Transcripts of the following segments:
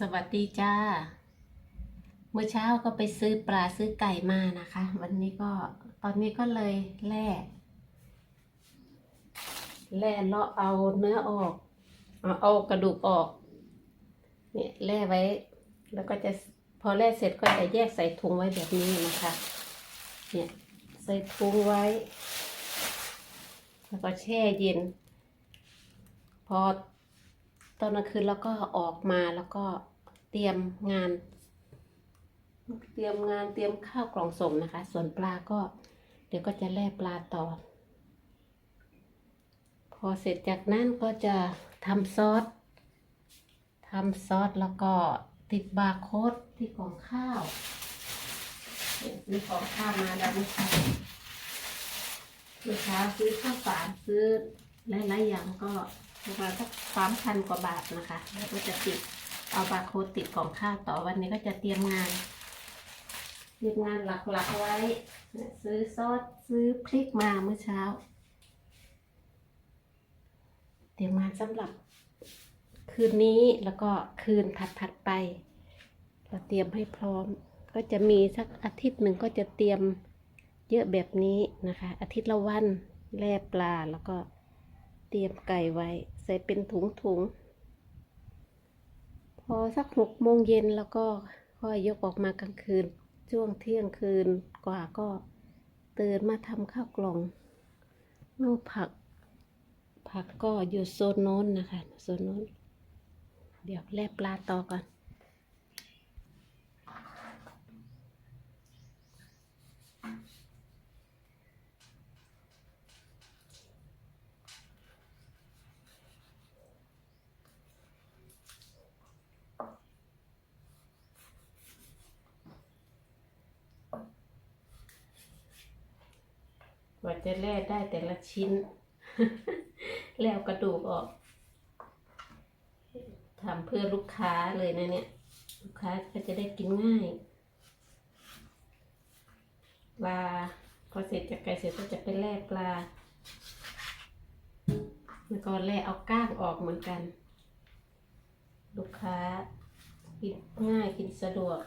สวัสดีจ้า เมื่อเช้าก็ไปซื้อปลาซื้อไก่มานะคะ วันนี้ก็ตอนนี้ก็เลยแล่แล่เลาะเอาเนื้อออก เอากระดูกออก เนี่ยแล่ไว้ แล้วก็จะพอแล่เสร็จก็จะแยกใส่ถุงไว้แบบนี้นะคะ เนี่ยใส่ถุงไว้ แล้วก็แช่เย็น พอ อนกลางคืนแล้วก็ออกมาแล้วก็เตรียมงาน เตรียมงานเตรียมข้าวกล่องส่งนะคะ ส่วนปลาก็ เดี๋ยวก็จะแล่ปลาต่อ พอเสร็จจากนั้นก็จะทำซอสทำซอสแล้วก็ติดบาร์โค้ดที่กล่องข้าวซื้อของข้าวมาแล้วเมื่อเช้าเมื่อเช้าซื้อข้าวสารซื้อหลายๆอย่างก็ ประมาณสักสามพันกว่าบาทนะคะ แล้วก็จะติดเอาบาร์โค้ดติดของข้าวต่อวันนี้ก็จะเตรียมงานเตรียมงานหลักๆไว้ ซื้อซอสซื้อพริกมาเมื่อเช้า เตรียมงานสำหรับ คืนนี้แล้วก็คืนถัดๆไป เราเตรียมให้พร้อม ก็จะมีสักอาทิตย์หนึ่งก็จะเตรียมเยอะแบบนี้นะคะ อาทิตย์ละวันแล่ปลาแล้วก็ ตรียมไก่ไว้ ใส่เป็นถุงถุงๆพอสักหกโมงเย็นแล้วก็ค่อยยกออกมากลางคืน ช่วงเที่ยงคืนกว่าก็ตื่นมาทำข้าวกล่องเอาผัก ผักก็อยู่โซนโน้นนะคะ โซนโน้น เดี๋ยวแลบปลาต่อก่อน กว่าจะแล่ได้แต่ละชิ้น แล้วกระดูกออกทำเพื่อลูกค้าเลยนะเนี่ย ลูกค้าก็จะได้กินง่ายปลาพอเสร็จจากไก่เสร็จก็จะไปแล่ปลาแล้วก็แล่เอาก้างออกเหมือนกัน ลูกค้ากินง่ายกินสะดวก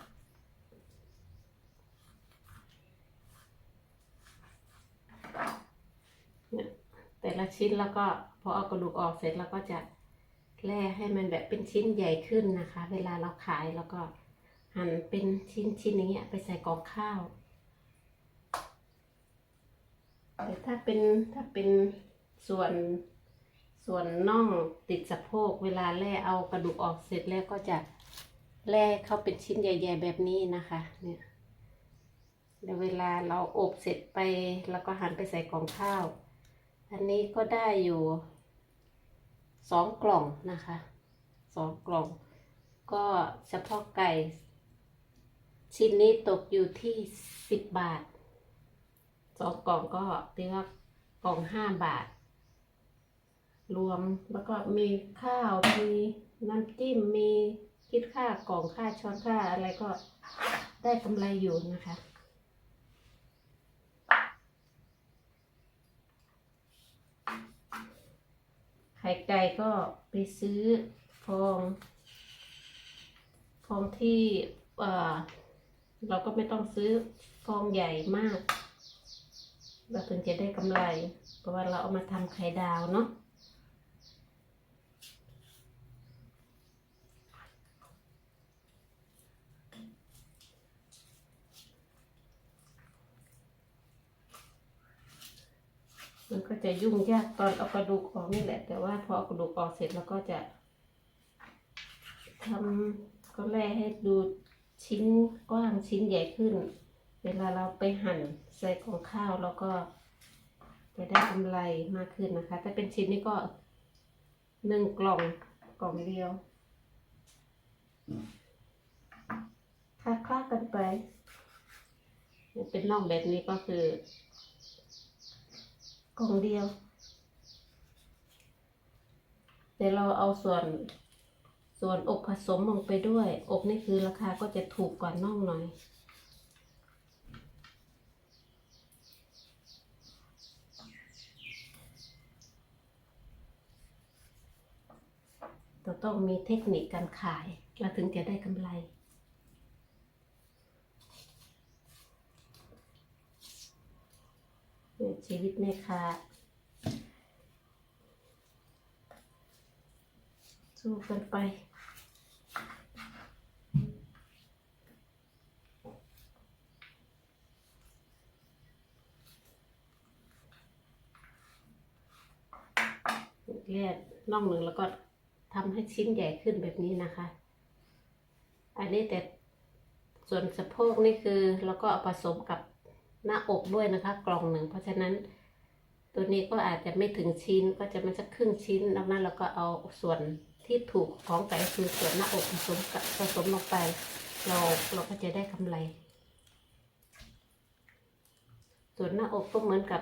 เนี่ยแต่ ละชิ้นแล้วก็พอเอากระดูกออกเสร็จแล้วก็จะแล่ให้มันแบบเป็นชิ้นใหญ่ขึ้นนะคะ เวลาเราขายแล้วก็หั่นเป็นชิ้นชิ้นอย่างเงี้ยไปใส่กองข้าวแต่ถ้าเป็นถ้าเป็นส่วนส่วนน่องติดสะโพก เวลาแล่เอากระดูกออกเสร็จแล้วก็จะแล่เข้าเป็นชิ้นใหญ่ ๆ แบบนี้นะคะเนี่ยเดี๋ยวเวลาเราอบเสร็จไปแล้วก็หั่นไปใส่กล่องข้าว อันนี้ก็ได้อยู่สองกล่องนะคะสองกล่อง ก็เฉพาะไก่ ชิ้นนี้ตกอยู่ที่สิบบาทสองกล่องก็ตีว่ากล่องห้าบาท รวมแล้วก็มีข้าวมีน้ำจิ้มมีคิดค่ากล่องค่าช้อนค่าอะไรก็ได้กำไรอยู่นะคะ ข่ไก่ก็ไปซื้อฟองฟองที่เอ่อเราก็ไม่ต้องซื้อฟองใหญ่มาก เราถึงจะได้กำไร เพราะว่าเราเอามาทำไข่ดาวเนาะ มันก็จะยุ่งยากตอนเอากระดูกออกนี่แหละ แต่ว่าพอกระดูกออกเสร็จแล้วก็จะทำก็แล่ให้ดูชิ้นกว้างชิ้นใหญ่ขึ้น เวลาเราไปหั่นใส่ของข้าวแล้วก็จะได้กำไรมากขึ้นนะคะ ถ้าเป็นชิ้นนี้ก็หนึ่งกล่องกล่องเดียวคลาคลากันไป เป็นน่องแบบนี้ก็คือ กล่องเดียว แต่เราเอาส่วนส่วนอบผสมลงไปด้วยอบนี่คือราคาก็จะถูกกว่าน่องหน่อย เราต้องมีเทคนิคการขายเราถึงจะได้กำไร เนี่ย ชีวิตแม่ค้าสู้กันไปแยกน่องหนึ่งแล้วก็ทำให้ชิ้นใหญ่ขึ้นแบบนี้นะคะ อันนี้แต่ส่วนสะโพกนี่คือเราก็เอาผสมกับ หน้าอกด้วยนะคะ กล่องหนึ่งเพราะฉะนั้น ตัวนี้ก็อาจจะไม่ถึงชิ้นก็จะไม่สักครึ่งชิ้นดังนั้นเราก็เอาส่วนที่ถูกของไก่คือส่วนหน้าอกผสมกับผสมลงไป เราเราก็จะได้กำไร ส่วนหน้าอกก็เหมือนกับ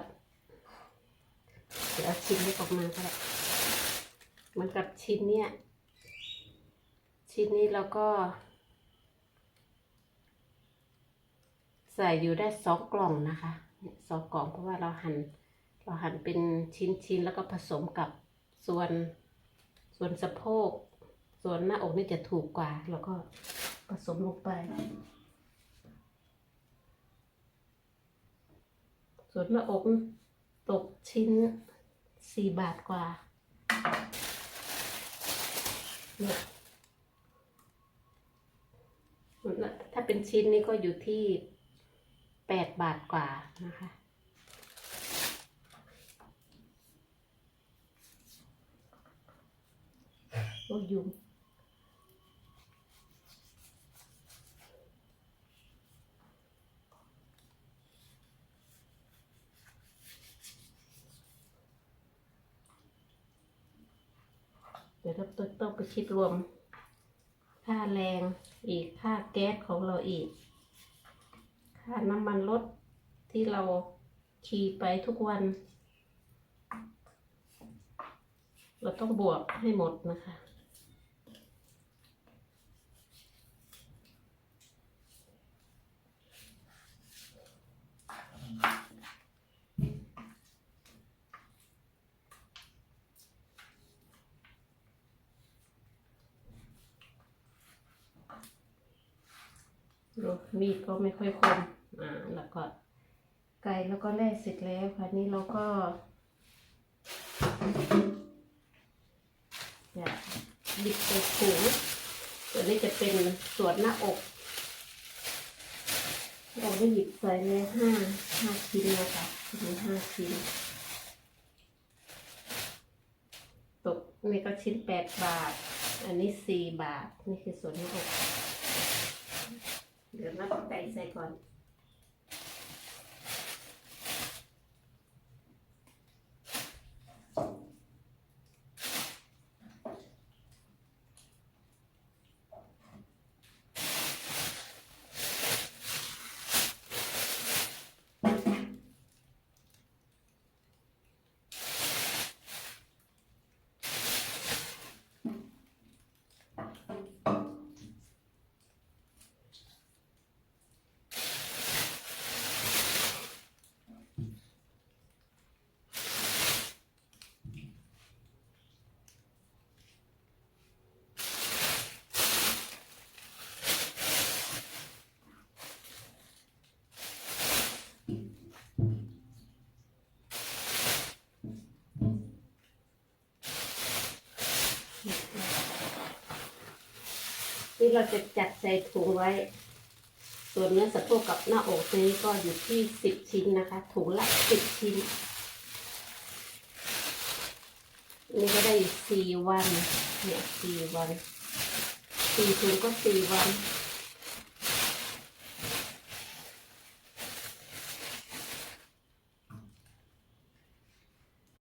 เดี๋ยวชิ้นนี้ออกมาก็ได้เหมือนกับชิ้นเนี้ยชิ้นนี้เราก็ ใส่อยู่ได้สองกล่องนะคะสองกล่องเพราะว่าเราหัน่นเราหั่นเป็นชิ้นชิ้นๆแล้วก็ผสมกับส่วนส่วนสะโพก ส่วนหน้าอกนี่จะถูกกว่า แล้วก็ผสมลงไป ส่วนหน้าอกตกชิ้นสี่บาทกว่าเนี่ยถ้าเป็นชิ้นนี้ก็อยู่ที่ แปดบาทกว่านะคะ โอ้ยุงเดี๋ยวเราต้องไปคิดรวม ค่าแรงอีก ค่าแก๊สของเราอีก ค่าน้ำมันรถที่เราขี่ไปทุกวัน เราต้องบวกให้หมดนะคะ มีดก็ไม่ค่อยคม อ่าแล้วก็ไก่แล้วก็แล่เสร็จแล้วค่ะนี้เราก็จะบิดใส่ถุงตัวนี้จะเป็นส่วนหน้าอกเราได้หยิบใส่เลยห้าห้าชิ้นนะคะมีห้าชิ้น ตกนี่ก็ชิ้นแปดบาท อันนี้สี่บาท นี่คือส่วนหน้าอก เดี๋ยวนับไก่ใส่ก่อน ที่ เราจะจัดใส่ถุงไว้ ส่วนเนื้อสะโพกกับหน้าอกนี้ก็อยู่ที่สิบชิ้นนะคะ ถุงละสิบชิ้น นี่ก็ได้สี่วัน เนี่ยสี่วันสี่ถุงก็สี่วัน